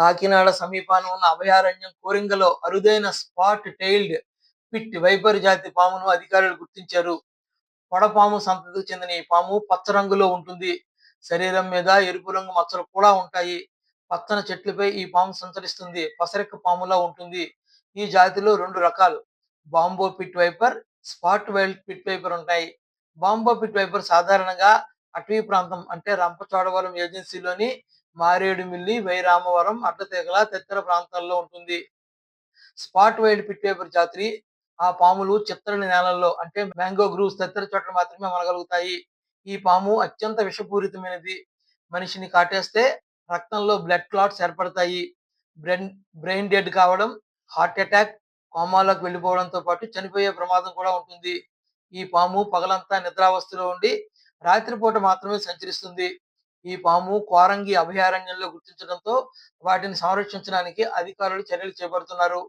కాకినాడ సమీపాన ఉన్న అభయారణ్యం కోరింగలో అరుదైన స్పాట్ టైల్డ్ పిట్ వైపర్ జాతి పామును అధికారులు గుర్తించారు. పొడపాము సంతతికి చెందిన ఈ పాము పచ్చ రంగులో ఉంటుంది. శరీరం మీద ఎరుపు రంగు మచ్చలు కూడా ఉంటాయి. పచ్చని చెట్లపై ఈ పాము సంచరిస్తుంది. పసరెక్క పాములా ఉంటుంది. ఈ జాతిలో రెండు రకాలు. Bamboo pit viper spot wild pit viper ఉంటాయి. బాంబో పిట్ వైపర్ సాధారణంగా అటవీ ప్రాంతం అంటే రంపచోడవరం ఏజెన్సీలోని మారేడుమిల్లి వైరామవరం అడ్డతీగల తదితర ప్రాంతాల్లో ఉంటుంది. స్పాట్ వైడ్ పిట్ వైపర్ జాతి ఆ పాములు చిత్తడి నేలల్లో అంటే మ్యాంగో గ్రూవ్స్ తదితర చోట్ల మాత్రమే మనగలుగుతాయి ఈ పాము అత్యంత విషపూరితమైనది. మనిషిని కాటేస్తే రక్తంలో బ్లడ్ క్లాట్స్ ఏర్పడతాయి. బ్రెయిన్ బ్రెయిన్ డెడ్ కావడం హార్ట్ అటాక్ కోమాలోకి వెళ్ళిపోవడంతో పాటు చనిపోయే ప్రమాదం కూడా ఉంటుంది. ఈ పాము పగలంతా నిద్రావస్థలో ఉండి రాత్రిపూట మాత్రమే సంచరిస్తుంది. ఈ పాము కోరంగి అభయారణ్యంలో గుర్తించడంతో వాటిని సంరక్షించడానికి అధికారులు చర్యలు చేపడుతున్నారు.